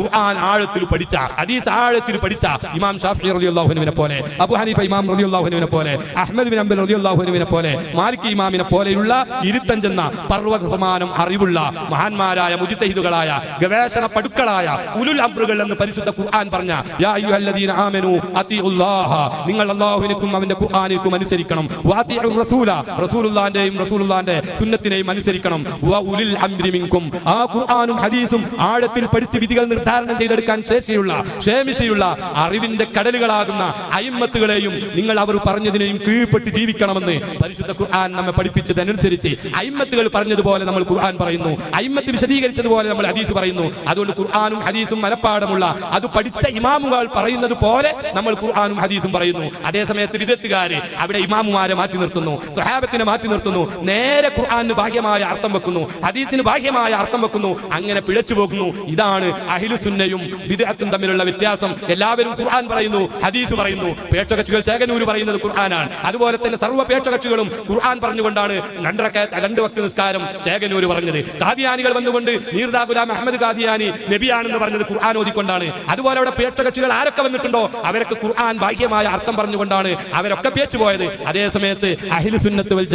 ഖുർആൻ ആഴത്തിൽ പഠിച്ച ഹദീസ് ആഴത്തിൽ പഠിച്ച ഇമാം ഷാഫി റളിയല്ലാഹുവിനെ പോലെ അബു ഹനീഫ ഇമാം റളിയല്ലാഹുവിനെ പോലെ അഹ്മദ് ബിൻ അംബൽ റളിയല്ലാഹുവിനെ പോലെ മാലിക് ഇമാമിനെ പോലെയുള്ള ഇരുത്തഞ്ചെന്ന പർവത സമാനം അറിവുള്ള മഹാന്മാരായ മുജിത്തഹിദുകളായ ഗവേഷണ പടുക്കളായ ഉലുൽ അബ്രുകൾ എന്ന് പരിശുദ്ധ ഖുർആൻ പറഞ്ഞ യാ അയ്യുഹല്ലദീന ആമനു അത്തിഉല്ലാഹ നിങ്ങൾ അല്ലാഹുവിനും അവന്റെ ഖുർആനിനും അനുസരിക്കണം. വാത്തിഉർ റസൂല റസൂലുള്ളാന്റെയും റസൂലുള്ളാഹിന്റെ സുന്നത്തിനെയും അനുസരിക്കണം. വ ഉലിൽ അംരി മിൻകും ആ ഖുർആനും ഹദീസും ആഴത്തിൽ പഠിച്ച് വിധികൾ നിർദ്ധാരണം ചെയ്തെടുക്കാൻ ശേഷിയുള്ള ക്ഷേമിശയുള്ള അറിവിന്റെ കടലുകളാകുന്ന അയിമത്തുകളെയും നിങ്ങൾ അവർ പറഞ്ഞതിനെയും കീഴ്പ്പെട്ട് ജീവിക്കണമെന്ന് പരിശുദ്ധ ഖുർആൻ നമ്മെ പഠിപ്പിച്ചതനുസരിച്ച് അയിമത്തുകൾ പറഞ്ഞതുപോലെ നമ്മൾ ഖുർആൻ പറയുന്നു. അയിമത്ത് വിശദീകരിച്ചതുപോലെ നമ്മൾ ഹദീസ് പറയുന്നു. അതുകൊണ്ട് ഖുർആാനും ഹദീസും മനപ്പാടമുള്ള അത് പഠിച്ച ഇമാമുകൾ പറയുന്നത് പോലെ നമ്മൾ ഖുർആാനും ഹദീസും പറയുന്നു. അതേസമയത്ത് വിദഗ്ധകാര് അവിടെ ഇമാമുമാരെ മാറ്റി നിർത്തുന്നു. സ്വഹാബത്തിനെ മാറ്റി നിർത്തുന്നു. നേരെ ഖുർആാനിന് ബാഹ്യമായ അർത്ഥം വെക്കുന്നു. ഹദീസിന് ബാഹ്യമായ അർത്ഥം വെക്കുന്നു. അങ്ങനെ പിഴച്ചു പോകുന്നു. ഇതാണ് അഹിലുസുന്നയും വിദേഹത്തും തമ്മിലുള്ള വ്യത്യാസം എല്ലാവരും ഖുർആൻ പറയുന്നു ഹദീസ് പറയുന്നു. പേക്ഷകക്ഷികൾ ചേകനൂര് പറയുന്നത് ഖുർആനാണ്. അതുപോലെ തന്നെ സർവ പേക്ഷകക്ഷികളും ഖുർആൻ പറഞ്ഞുകൊണ്ടാണ് രണ്ടരക്ക രണ്ട് വക്ത നിസ്കാരം ചേകനൂര് പറഞ്ഞത്. കാദിയാനികൾ വന്നുകൊണ്ട് മീർദാ ഗുലാം അഹമ്മദ് കാദിയാനി നബിയാണെന്ന് പറഞ്ഞത് ഖുർആൻ ഓതിക്കൊണ്ടാണ്. അതുപോലെ അവിടെ പേക്ഷകക്ഷികൾ ആരൊക്കെ വന്നിട്ടുണ്ടോ അവരൊക്കെ ഖുർആൻ ബാഹ്യമായ അർത്ഥം പറഞ്ഞുകൊണ്ടാണ് അവരൊക്കെ പേച്ചു പോയത്. അതേ സമയത്ത് അഹിലു സുന്നത്ത് വൽ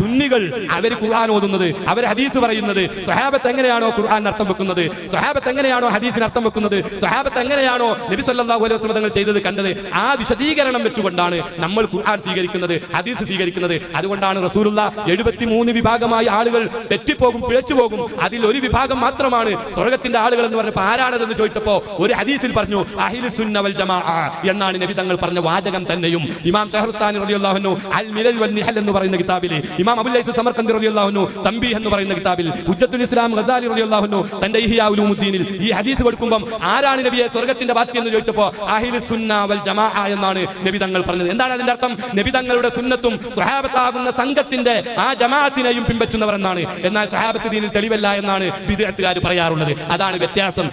സുന്നികൾ അവർ ഖുർആൻ ഓതുന്നത് അവർ ഹദീസ് പറയുന്നത് സഹാബത്ത് എങ്ങനെയാണോ ഖുർആൻ അർത്ഥം വെക്കുന്നത് സഹാബത്ത് എങ്ങനെയാണോ ഹദീസിന് അർത്ഥം വെക്കുന്നത് സഹാബത്ത് എങ്ങനെയാണോ നബി സല്ലല്ലാഹു അലൈഹി വസല്ലം തങ്ങൾ ചെയ്തത് കണ്ടത്? ആ വിശദീകരണം വെച്ചുകൊണ്ടാണ് നമ്മൾ ഖുർആൻ സ്വീകരിക്കുന്നത് ഹദീസ് സ്വീകരിക്കുന്നത്. അതുകൊണ്ടാണ് റസൂലുള്ള എഴുപത്തി മൂന്ന് വിഭാഗമായി ആളുകൾ തെറ്റിപ്പോകും പിഴച്ചു പോകും അതിൽ ഒരു വിഭാഗം മാത്രമാണ് സ്വർഗത്തിന്റെ ആളുകൾ എന്ന് പറഞ്ഞപ്പോൾ ആരാണതെന്ന് ചോദിച്ചപ്പോ ഒരു ഹദീസിൽ പറഞ്ഞു അഹിലു സുന്ന വൽ ജമാ എന്നാണ് നബി തങ്ങൾ പറഞ്ഞ വാചകം തന്നെയും. ഇമാം ഷഹർസ്ഥാനി റളിയല്ലാഹു അൽ മിലൽ വൽ നിഹൽ എന്ന് പറയുന്ന കിതാബിൽ ഇമാം അബൂ ലൈസ് സമർക്കന്ദി റളിയല്ലാഹു തംബീഹ് എന്ന് പറയുന്ന കിതാബിൽ ഉജ്ജത്തുൽ ഇസ്ലാം ഗസാലി റളിയല്ലാഹു തന്റെ ഇഹ്യാ ഉലൂമുദ്ദീനിൽ ഈ ഹദീസ് കൊടുക്കുമ്പോൾ ആരാണ് നബിയെ സ്വർഗത്തിന്റെ ബാത്തി എന്ന് ചോദിച്ചപ്പോ അഹിലു സുന്ന വൽ ജമാ എന്നാണ് നബി തങ്ങൾ പറഞ്ഞത്. എന്താണ് അതിന്റെ അർത്ഥം? നബി തങ്ങളുടെ സുന്നത്തും സ്വഹാബത്താകുന്ന സംഘത്തിന്റെ ആ ജമാഅത്തിനെയും പിൻപറ്റുന്നവർ എന്നാണ്. എന്നാൽ സ്വഹാബത്ത് ദീനിൽ തെളിവല്ല എന്നാണ് വിദഗ്ധക്കാർ പറയാറുള്ളത്. അതാണ് വ്യത്യാസം.